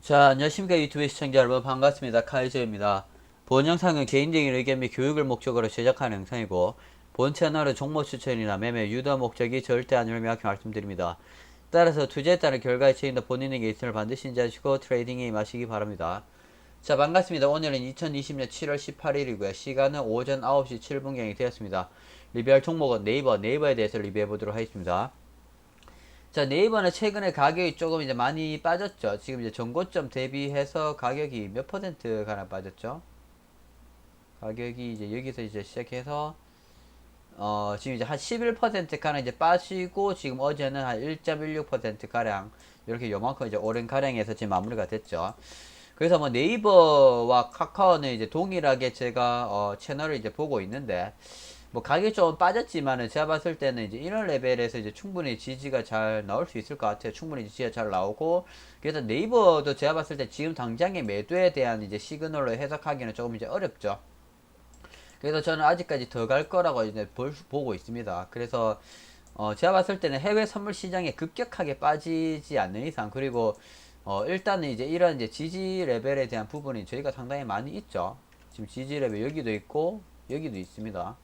자, 안녕하십니까 유튜브 시청자 여러분 반갑습니다. 카이저입니다. 본 영상은 개인적인 의견 및 교육을 목적으로 제작하는 영상이고 본 채널은 종목 추천이나 매매 유도 목적이 절대 명확히 말씀드립니다. 따라서 투자에 따른 결과에 책임도 본인에게 있음을 반드시 인지하시고 트레이딩에 임하시기 바랍니다. 자 반갑습니다. 오늘은 2020년 7월 18일이고요. 시간은 오전 9시 7분경이 되었습니다. 리뷰할 종목은 네이버, 네이버에 대해서 리뷰해 보도록 하겠습니다. 자 네이버는 최근에 가격이 조금 이제 많이 빠졌죠. 지금 이제 전고점 대비해서 가격이 몇 퍼센트 가나 빠졌죠? 가격이 이제 여기서 이제 시작해서 어 지금 이제 한 11% 가량 이제 빠지고 지금 어제는 한 1.16% 가량 이렇게 요만큼 이제 오른 가량에서 지금 마무리가 됐죠. 그래서 뭐 네이버와 카카오는 이제 동일하게 제가 어 채널을 이제 보고 있는데 뭐 가격이 좀 빠졌지만은 제가 봤을 때는 이제 이런 레벨에서 이제 충분히 지지가 잘 나올 수 있을 것 같아요. 충분히 지지가 잘 나오고 그래서 네이버도 제가 봤을 때 지금 당장의 매도에 대한 이제 시그널로 해석하기는 조금 이제 어렵죠. 그래서 저는 아직까지 더 갈 거라고 이제 볼, 보고 있습니다. 그래서 어 제가 봤을 때는 해외 선물 시장에 급격하게 빠지지 않는 이상 그리고 어 일단은 이제 이런 이제 지지 레벨에 대한 부분이 저희가 상당히 많이 있죠. 지금 지지 레벨 여기도 있고 여기도 있습니다.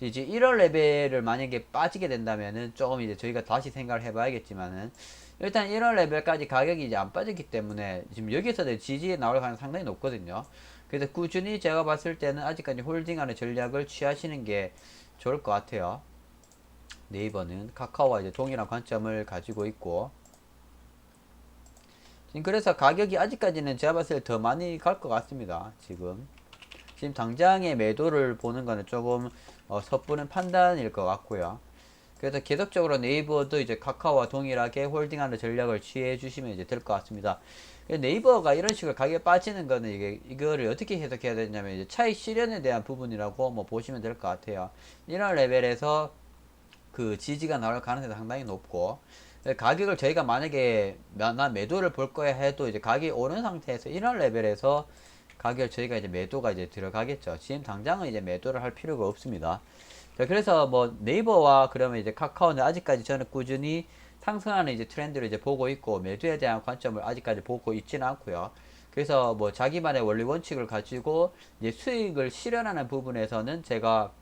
이제 이런 레벨을 만약에 빠지게 된다면은 조금 이제 저희가 다시 생각을 해봐야겠지만은 일단 이런 레벨까지 가격이 이제 안 빠졌기 때문에 지금 여기서 지지에 나올 가능성이 상당히 높거든요. 그래서 꾸준히 제가 봤을 때는 아직까지 홀딩하는 전략을 취하시는 게 좋을 것 같아요. 네이버는 카카오와 이제 동일한 관점을 가지고 있고 지금 그래서 가격이 아직까지는 제가 봤을 때 더 많이 갈 것 같습니다. 지금 지금 당장의 매도를 보는 거는 조금 어, 섣부른 판단일 것 같고요. 그래서 계속적으로 네이버도 이제 카카오와 동일하게 홀딩하는 전략을 취해 주시면 이제 될 것 같습니다. 네이버가 이런 식으로 가격이 빠지는 거는 이게 이거를 어떻게 해석해야 되냐면 이제 차익 실현에 대한 부분이라고 뭐 보시면 될 것 같아요. 이런 레벨에서 그 지지가 나올 가능성이 상당히 높고 가격을 저희가 만약에 나 매도를 볼 거야 해도 이제 가격이 오른 상태에서 이런 레벨에서 가격 저희가 이제 매도가 이제 들어가겠죠. 지금 당장은 이제 매도를 할 필요가 없습니다. 자, 그래서 뭐 네이버와 그러면 이제 카카오는 아직까지 저는 꾸준히 상승하는 이제 트렌드를 이제 보고 있고 매도에 대한 관점을 아직까지 보고 있지는 않고요. 그래서 뭐 자기만의 원리 원칙을 가지고 이제 수익을 실현하는 부분에서는 제가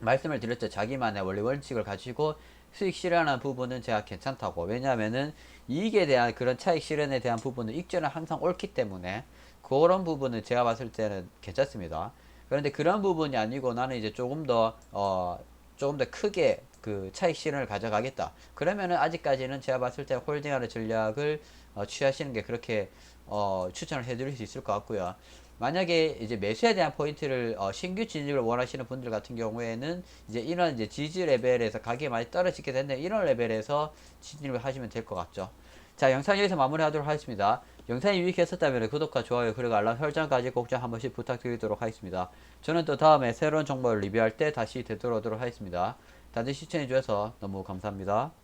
말씀을 드렸죠. 자기만의 원리 원칙을 가지고 수익 실현하는 부분은 제가 괜찮다고. 왜냐하면은 이익에 대한 그런 차익 실현에 대한 부분은 익전은 항상 옳기 때문에 그런 부분은 제가 봤을 때는 괜찮습니다. 그런데 그런 부분이 아니고 나는 이제 조금 더, 어, 조금 더 크게 그 차익 실현을 가져가겠다. 그러면은 아직까지는 제가 봤을 때 홀딩하는 전략을 어, 취하시는 게 그렇게 어, 추천을 해드릴 수 있을 것 같고요. 만약에 이제 매수에 대한 포인트를 어, 신규 진입을 원하시는 분들 같은 경우에는 이제 이런 이제 지지 레벨에서 가격이 많이 떨어지게 된다 이런 레벨에서 진입을 하시면 될 것 같죠. 자 영상 여기서 마무리하도록 하겠습니다. 영상이 유익했었다면 구독과 좋아요 그리고 알람 설정까지 꼭 좀 한 번씩 부탁드리도록 하겠습니다. 저는 또 다음에 새로운 정보를 리뷰할 때 다시 되돌아오도록 하겠습니다. 다들 시청해주셔서 너무 감사합니다.